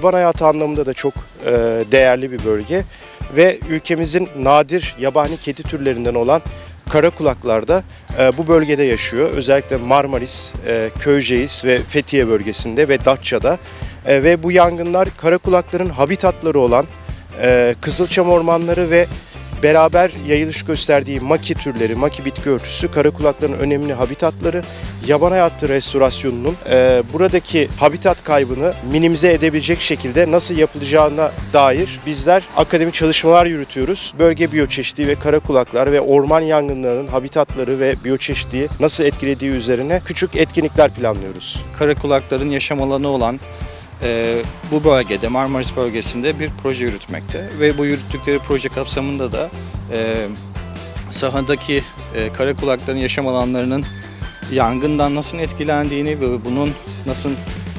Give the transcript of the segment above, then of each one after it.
Yaban hayatı anlamında da çok e, değerli bir bölge ve ülkemizin nadir yabani kedi türlerinden olan karakulaklar da e, bu bölgede yaşıyor. Özellikle Marmaris, e, Köyceğiz ve Fethiye bölgesinde ve Datça'da E, ve bu yangınlar karakulakların habitatları olan e, Kızılçam ormanları ve beraber yayılış gösterdiği maki türleri, maki bitki örtüsü karakulakların önemli habitatları. Yaban hayatı restorasyonunun e, buradaki habitat kaybını minimize edebilecek şekilde nasıl yapılacağına dair bizler akademik çalışmalar yürütüyoruz. Bölge biyoçeşitliği ve karakulaklar ve orman yangınlarının habitatları ve biyoçeşitliği nasıl etkilediği üzerine küçük etkinlikler planlıyoruz. karakulakların yaşam alanı olan e, bu bölgede Marmaris bölgesinde bir proje yürütmekte ve bu yürüttükleri proje kapsamında da e, sahadaki e, karakulakların yaşam alanlarının yangından nasıl etkilendiğini ve bunun nasıl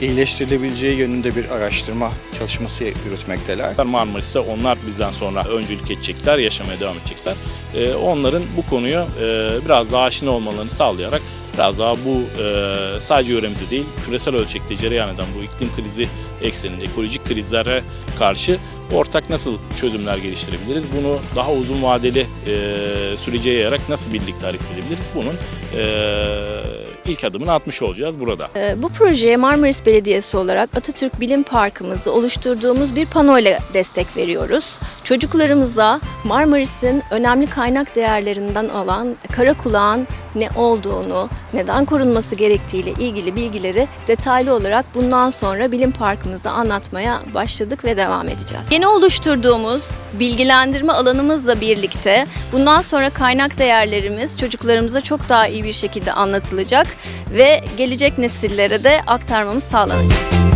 iyileştirilebileceği yönünde bir araştırma çalışması yürütmekteler. Marmaris'te onlar bizden sonra öncülük edecekler, yaşamaya devam edecekler. Ee, onların bu konuyu e, biraz daha aşina olmalarını sağlayarak biraz daha bu e, sadece yöremizde değil, küresel ölçekte cereyan eden bu iklim krizi ekseninde ekolojik krizlere karşı ortak nasıl çözümler geliştirebiliriz? Bunu daha uzun vadeli e, sürece yayarak nasıl birlikte hareket edebiliriz? Bunun e, ilk adımını atmış olacağız burada. Ee, Bu projeye Marmaris Belediyesi olarak Atatürk Bilim Parkımızda oluşturduğumuz bir panoyla destek veriyoruz. Çocuklarımıza Marmaris'in önemli kaynak değerlerinden olan karakulağın ne olduğunu, neden korunması gerektiğiyle ilgili bilgileri detaylı olarak bundan sonra Bilim Parkımızda anlatmaya başladık ve devam edeceğiz. Yeni oluşturduğumuz bilgilendirme alanımızla birlikte bundan sonra kaynak değerlerimiz çocuklarımıza çok daha iyi bir şekilde anlatılacak ve gelecek nesillere de aktarmamız sağlanacak.